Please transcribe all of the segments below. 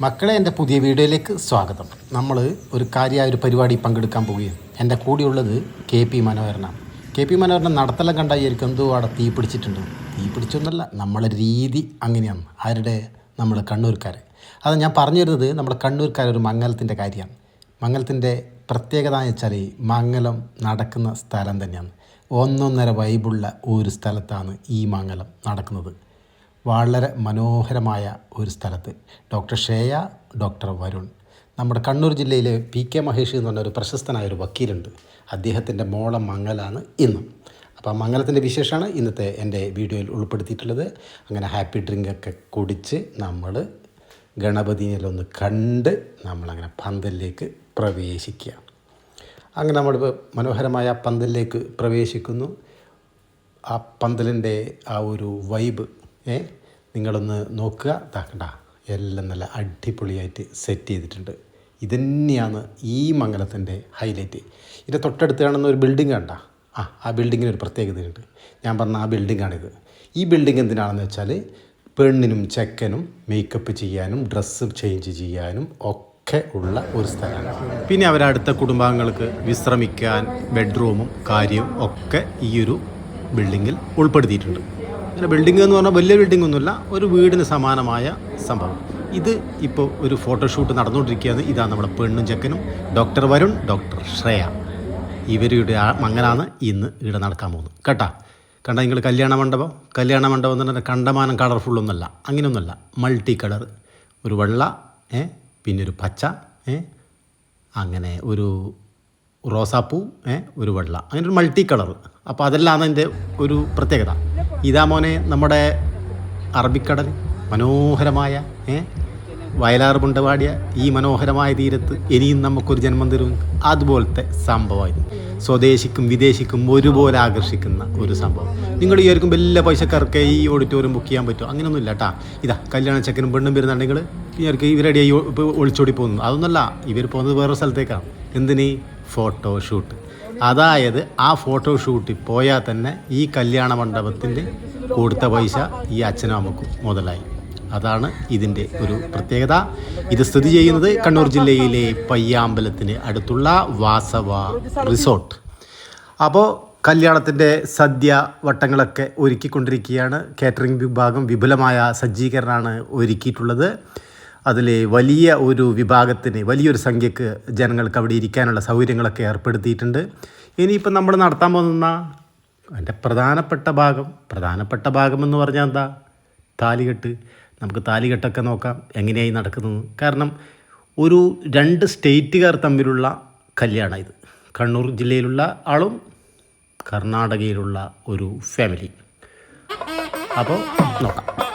മക്കളെ എന്റെ പുതിയ വീഡിയോയിലേക്ക് സ്വാഗതം. നമ്മൾ ഒരു കാര്യമായ ഒരു പരിപാടി പങ്കെടുക്കാൻ പോവുകയാണ്. എന്റെ കൂടെയുള്ളത് കെ പി മനോഹരനാണ്. കെ പി മനോഹരൻ നടത്തലം കണ്ടായിരിക്കും എന്തോ അവിടെ തീ പിടിച്ചിട്ടുണ്ട്. തീ പിടിച്ചൊന്നുമല്ല നമ്മളെ രീതി അങ്ങനെയാണ്. ആരുടെ? നമ്മൾ കണ്ണൂർക്കാർ അത് ഞാൻ പറഞ്ഞു വരുന്നത് നമ്മുടെ കണ്ണൂർക്കാർ ഒരു മംഗലത്തിന്റെ കാര്യമാണ്. മംഗലത്തിന്റെ പ്രത്യേകത എന്ന് വെച്ചാൽ മംഗലം നടക്കുന്ന സ്ഥലം തന്നെയാണ്. ഒന്നൊന്നര വൈബുള്ള ഒരു സ്ഥലത്താണ് ഈ മംഗലം നടക്കുന്നത്. വളരെ മനോഹരമായ ഒരു സ്ഥലത്ത്. Doctor Shreya doctor Varun. നമ്മുടെ കണ്ണൂർ ജില്ലയിലെ പി കെ മഹേഷ് എന്ന് പറഞ്ഞ ഒരു പ്രശസ്തനായ ഒരു വക്കീലുണ്ട്. അദ്ദേഹത്തിന്റെ മോളെ മംഗലാണ് ഇന്നും. അപ്പോൾ ആ മംഗലത്തിന്റെ വിശേഷമാണ് ഇന്നത്തെ എന്റെ വീഡിയോയിൽ ഉൾപ്പെടുത്തിയിട്ടുള്ളത്. അങ്ങനെ ഹാപ്പി ഡ്രിങ്ക് ഒക്കെ കുടിച്ച് നമ്മൾ ഗണപതിനെല്ലാം ഒന്ന് കണ്ട് നമ്മളങ്ങനെ പന്തലിലേക്ക് പ്രവേശിക്കുക. അങ്ങനെ നമ്മൾ മനോഹരമായ പന്തലിലേക്ക് പ്രവേശിക്കുന്നു. ആ പന്തലിന്റെ ആ ഒരു വൈബ് ഏ നിങ്ങളൊന്ന് നോക്കുക. താക്കണ്ട എല്ലാം നല്ല അടിപൊളിയായിട്ട് സെറ്റ് ചെയ്തിട്ടുണ്ട്. ഇതന്നെയാണ് ഈ മംഗലത്തിന്റെ ഹൈലൈറ്റ് ഇതിന്റെ തൊട്ടടുത്ത് കാണുന്ന ഒരു ബിൽഡിംഗ് കണ്ട? ആ ആ ബിൽഡിങ്ങിന് ഒരു പ്രത്യേകതയുണ്ട് ഞാൻ പറഞ്ഞ ആ ബിൽഡിങ്ങാണിത് ഈ ബിൽഡിംഗ് എന്തിനാണെന്ന് വെച്ചാൽ പെണ്ണിനും ചെക്കനും മേക്കപ്പ് ചെയ്യാനും ഡ്രസ്സ് ചേഞ്ച് ചെയ്യാനും ഒക്കെ ഉള്ള ഒരു സ്ഥലമാണ്. പിന്നെ അവരടുത്ത കുടുംബാംഗങ്ങൾക്ക് വിശ്രമിക്കാൻ ബെഡ്റൂമും കാര്യവും ഒക്കെ ഈ ഒരു ബിൽഡിങ്ങിൽ ഉൾപ്പെടുത്തിയിട്ടുണ്ട്. അങ്ങനെ ബിൽഡിംഗ് എന്ന് പറഞ്ഞാൽ വലിയ ബിൽഡിംഗ് ഒന്നുമില്ല ഒരു വീടിന് സമാനമായ സംഭവം. ഇത് ഇപ്പോൾ ഒരു ഫോട്ടോഷൂട്ട് നടന്നുകൊണ്ടിരിക്കുകയാണ്. ഇതാണ് നമ്മുടെ പെണ്ണും ചെക്കനും ഡോക്ടർ വരുൺ ഡോക്ടർ ശ്രേയ. ഇവരുടെ മങ്ങനാണ് ഇന്ന് ഇവിടെ നടക്കാൻ പോകുന്നത്. കേട്ടാ? കണ്ട നിങ്ങൾ കല്യാണ മണ്ഡപം? കല്യാണ മണ്ഡപം എന്ന് പറഞ്ഞാൽ കണ്ടമാനം കളർഫുള്ളൊന്നുമല്ല അങ്ങനെയൊന്നുമല്ല. മൾട്ടി കളർ ഒരു വെള്ള ഏ പിന്നെ ഒരു പച്ച ഏ അങ്ങനെ ഒരു റോസാപ്പൂ ഏ ഒരു വെള്ള. അങ്ങനെ ഒരു മൾട്ടി കളർ അപ്പോൾ അതെല്ലാം അതിന്റെ ഒരു പ്രത്യേകത. ഇതാ മോനെ നമ്മുടെ അറബിക്കടൽ. മനോഹരമായ ഏ? വയലാർ പുണ്ടവാടിയ ഈ മനോഹരമായ തീരത്ത് ഇനിയും നമുക്കൊരു ജന്മം തരും. അതുപോലത്തെ സംഭവമായിരുന്നു. സ്വദേശിക്കും വിദേശിക്കും ഒരുപോലെ ആകർഷിക്കുന്ന ഒരു സംഭവം. നിങ്ങൾ ഈ വിചാരിക്കും വലിയ പൈസക്കാർക്ക് ഈ ഓഡിറ്റോറിയം ബുക്ക് ചെയ്യാൻ പറ്റുമോ? അങ്ങനെയൊന്നുമില്ല കേട്ടാ ഇതാ കല്യാണ ചെക്കനും പെണ്ണും വരുന്നുണ്ടെങ്കിൽ ഇവർക്ക് ഇവരുടെ ഒളിച്ചോടി പോകുന്നു. അതൊന്നുമല്ല ഇവർ പോകുന്നത് വേറെ സ്ഥലത്തേക്കാണ്. എന്തിന്? ഫോട്ടോഷൂട്ട് അതായത് ആ ഫോട്ടോഷൂട്ടിൽ പോയാൽ തന്നെ ഈ കല്യാണ മണ്ഡപത്തിന്റെ കൊടുത്ത പൈസ ഈ അച്ഛനും അമ്മക്കും മുതലായി. അതാണ് ഇതിന്റെ ഒരു പ്രത്യേകത. ഇത് സ്ഥിതി ചെയ്യുന്നത് കണ്ണൂർ ജില്ലയിലെ പയ്യാമ്പലത്തിന് അടുത്തുള്ള വാസവ റിസോർട്ട്. അപ്പോൾ കല്യാണത്തിന്റെ സദ്യ വട്ടങ്ങളൊക്കെ ഒരുക്കിക്കൊണ്ടിരിക്കുകയാണ്. കാറ്ററിംഗ് വിഭാഗം വിപുലമായ സജ്ജീകരണമാണ് ഒരുക്കിയിട്ടുള്ളത്. അതിൽ വലിയ ഒരു വിഭാഗത്തിന് വലിയൊരു സംഖ്യക്ക് ജനങ്ങൾക്ക് അവിടെ ഇരിക്കാനുള്ള സൗകര്യങ്ങളൊക്കെ ഏർപ്പെടുത്തിയിട്ടുണ്ട്. ഇനിയിപ്പോൾ നമ്മൾ നടത്താൻ പോകുന്ന അതിന്റെ പ്രധാനപ്പെട്ട ഭാഗം പ്രധാനപ്പെട്ട ഭാഗം എന്ന് പറഞ്ഞാൽ എന്താ? താലികെട്ട്. നമുക്ക് താലികെട്ടൊക്കെ നോക്കാം എങ്ങനെയായി നടക്കുന്നത്. കാരണം ഒരു രണ്ട് സ്റ്റേറ്റുകാർ തമ്മിലുള്ള കല്യാണം ഇത്. കണ്ണൂർ ജില്ലയിലുള്ള ആളും കർണാടകയിലുള്ള ഒരു ഫാമിലി അപ്പോൾ നോക്കാം.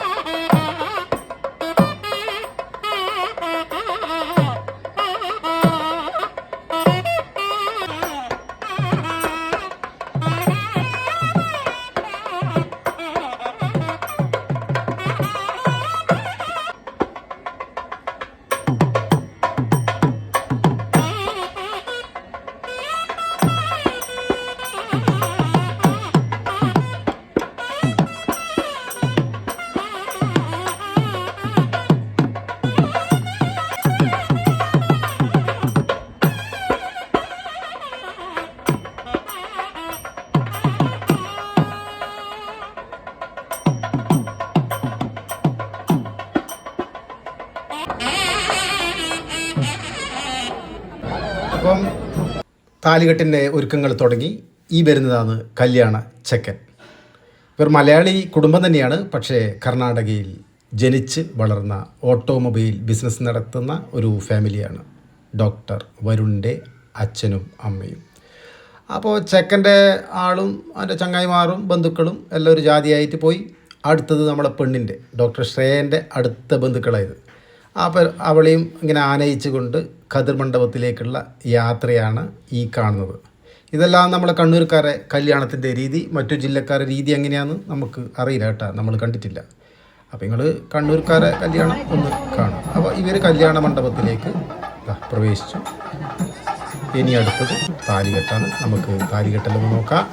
താലികെട്ടിന്റെ ഒരുക്കങ്ങൾ തുടങ്ങി. ഈ വരുന്നതാണ് കല്യാണ ചെക്കൻ. ഇവർ മലയാളി കുടുംബം തന്നെയാണ്. പക്ഷേ കർണാടകയിൽ ജനിച്ച് വളർന്ന ഓട്ടോമൊബൈൽ ബിസിനസ് നടത്തുന്ന ഒരു ഫാമിലിയാണ് ഡോക്ടർ വരുണിന്റെ അച്ഛനും അമ്മയും. അപ്പോൾ ചെക്കന്റെ ആളും അതിന്റെ ചങ്ങായിമാറും ബന്ധുക്കളും എല്ലാം ഒരു ജാതിയായിട്ട് പോയി. അടുത്തത് നമ്മളെ പെണ്ണിന്റെ ഡോക്ടർ ശ്രേയന്റെ അടുത്ത ബന്ധുക്കളായത്. അപ്പോൾ അവളെയും ഇങ്ങനെ ആനയിച്ച് കതിർ മണ്ഡപത്തിലേക്കുള്ള യാത്രയാണ് ഈ കാണുന്നത്. ഇതെല്ലാം നമ്മളെ കണ്ണൂർക്കാരെ കല്യാണത്തിന്റെ രീതി മറ്റു ജില്ലക്കാരെ രീതി എങ്ങനെയാണെന്ന് നമുക്ക് അറിയില്ല കേട്ടോ. നമ്മൾ കണ്ടിട്ടില്ല. അപ്പോൾ നിങ്ങൾ കണ്ണൂർക്കാരെ കല്യാണം ഒന്ന് കാണും. അപ്പോൾ ഇവർ കല്യാണ മണ്ഡപത്തിലേക്ക് പ്രവേശിച്ചു. ഇനി അടുത്തത് താലികെട്ടാണ്. നമുക്ക് താലികെട്ടെല്ലാം ഒന്ന് നോക്കാം.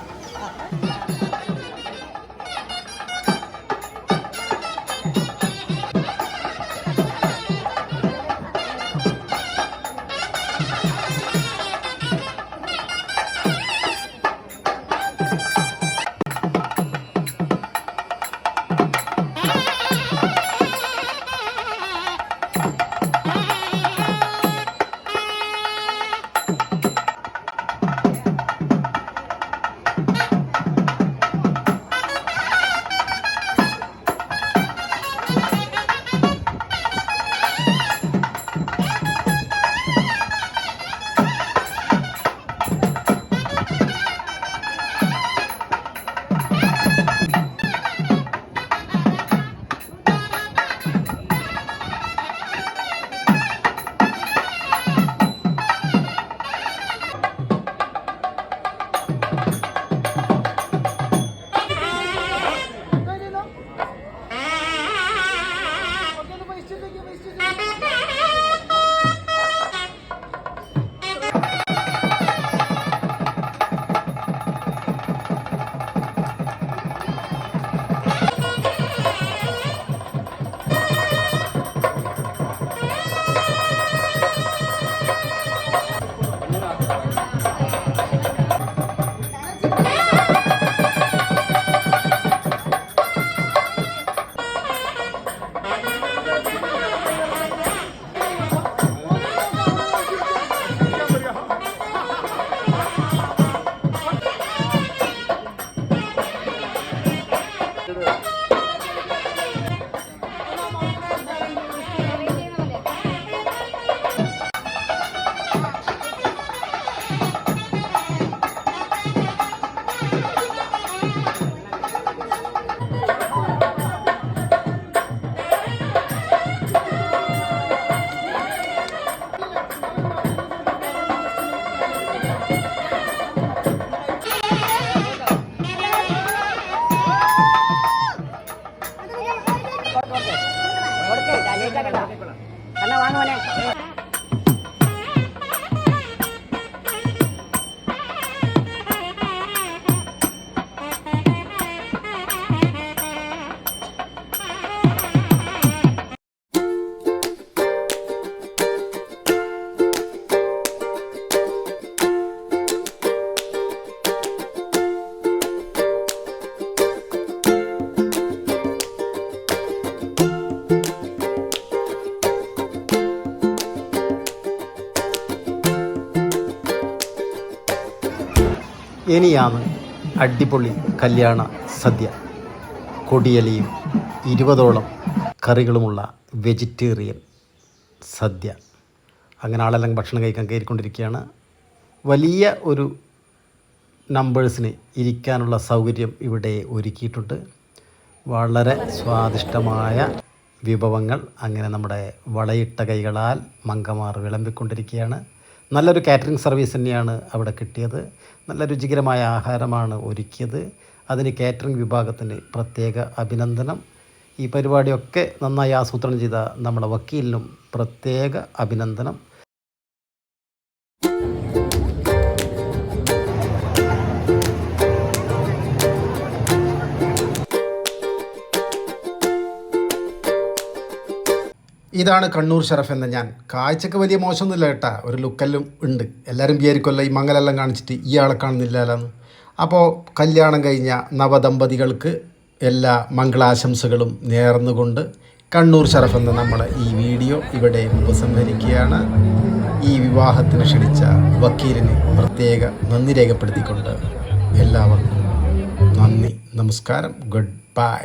ഇനിയാണ് അടിപൊളി കല്യാണ സദ്യ. കൊടിയലിയും ഇരുപതോളം കറികളുമുള്ള വെജിറ്റേറിയൻ സദ്യ. അങ്ങനെ ആളെല്ലാം ഭക്ഷണം കഴിക്കാൻ കയറിക്കൊണ്ടിരിക്കുകയാണ്. വലിയ ഒരു നമ്പേഴ്സിന് ഇരിക്കാനുള്ള സൗകര്യം ഇവിടെ ഒരുക്കിയിട്ടുണ്ട്. വളരെ സ്വാദിഷ്ടമായ വിഭവങ്ങൾ. അങ്ങനെ നമ്മുടെ വളയിട്ട കൈകളാൽ മങ്കമാർ വിളമ്പിക്കൊണ്ടിരിക്കുകയാണ്. നല്ലൊരു കാറ്ററിംഗ് സർവീസ് തന്നെയാണ് അവിടെ കിട്ടിയത്. നല്ല രുചികരമായ ആഹാരമാണ് ഒരുക്കിയത്. അതിന് കാറ്ററിംഗ് വിഭാഗത്തിന് പ്രത്യേക അഭിനന്ദനം. ഈ പരിപാടിയൊക്കെ നന്നായി ആസൂത്രണം ചെയ്ത നമ്മുടെ വക്കീലിനും പ്രത്യേക അഭിനന്ദനം. ഇതാണ് കണ്ണൂർ ഷറഫ് എന്ന ഞാൻ. കാഴ്ചക്ക് വലിയ മോശമൊന്നുമില്ല കേട്ടാ ഒരു ലുക്കെല്ലാം ഉണ്ട്. എല്ലാവരും വിചാരിക്കുമല്ലോ ഈ മംഗലെല്ലാം കാണിച്ചിട്ട് ഇയാളെ കാണുന്നില്ലല്ലോ അപ്പോൾ കല്യാണം കഴിഞ്ഞ നവദമ്പതികൾക്ക് എല്ലാ മംഗളാശംസകളും നേർന്നുകൊണ്ട് കണ്ണൂർ ഷറഫ് എന്ന നമ്മുടെ ഈ വീഡിയോ ഇവിടെ ഉപസംഹരിക്കുകയാണ്. ഈ വിവാഹത്തിന് ക്ഷണിച്ച വക്കീലിന് പ്രത്യേക നന്ദി രേഖപ്പെടുത്തിക്കൊണ്ട് എല്ലാവർക്കും നന്ദി നമസ്കാരം ഗുഡ് ബൈ.